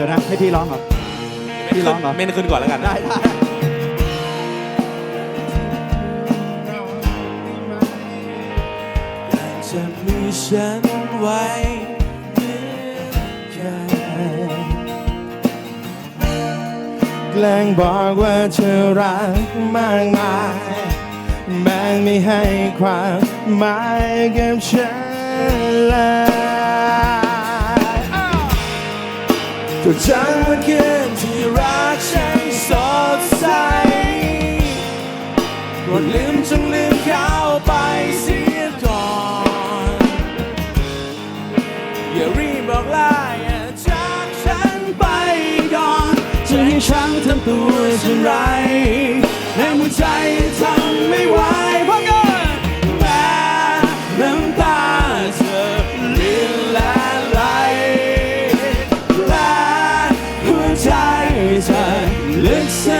ี๋ยวนะ ให้พี่ร้องเหรอ พี่ร้องเหรอ เมนขึ้นก่อนแล้วกันได้ได้จะมีฉันไว้เหมือกันแกล้งบอกว่าเธอรักมากมายแบ่ไม่ให้ความหมายกับฉันเลย ทุกเช้าวันคืนที่รักฉันสดใสหมดลืมจงลืมเขาไปเสียก่อน อย่ารีบบอกลาอย่าจากฉันไปก่อนจะให้ฉันทำตัวเช่นไร Listen.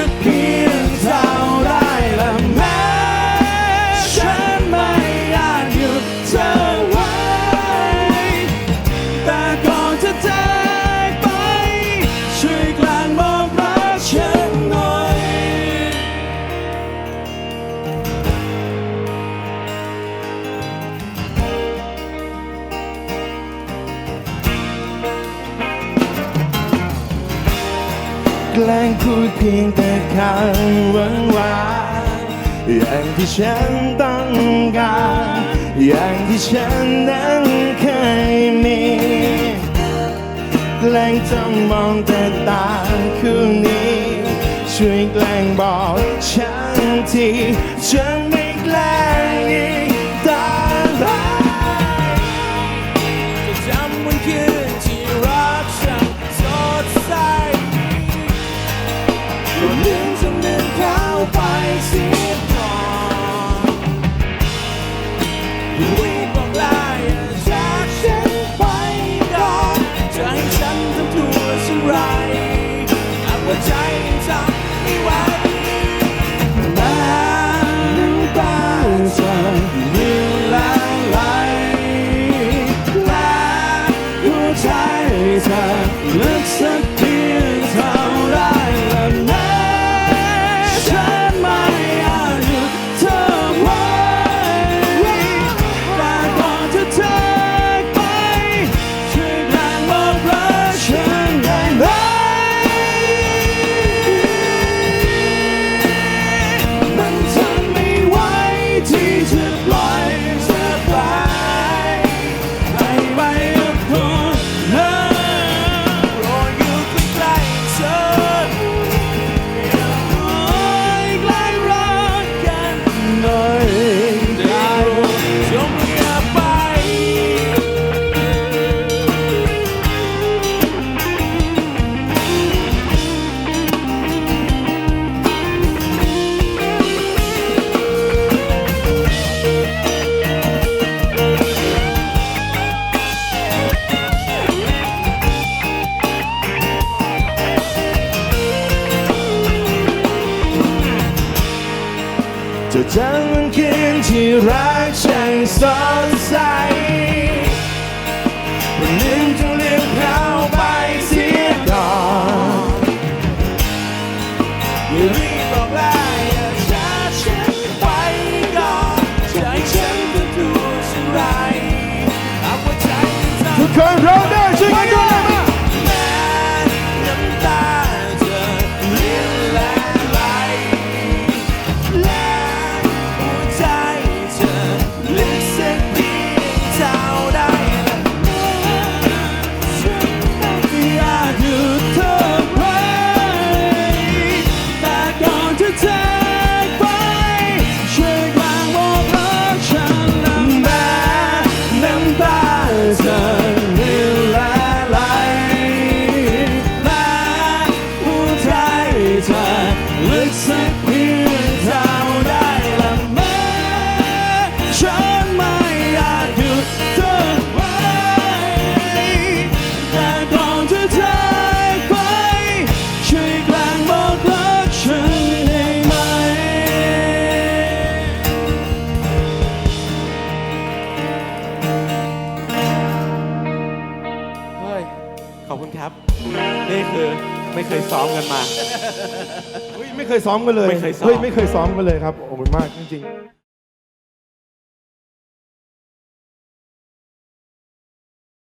ล้งพูดเพียงแต่คำหวานหวาอย่างที่ฉันต้องการอย่างที่ฉันนั้นเคยมีแกล้งจ้องมองแต่ตาคู่นี้ ช่วยแกล้งบอกฉันทีฉันไม่ จะจำวันคืนที่รักช่างสดใสวันหนึ่งจะ Looks like นี่คือไม่เคยซ้อมกันมา เฮ้ยไม่เคยซ้อมกันเลยไม่เคยซ้อมฮ้ไม่เคยซ้อมกันเลยครับขอบคุณมากจริงๆ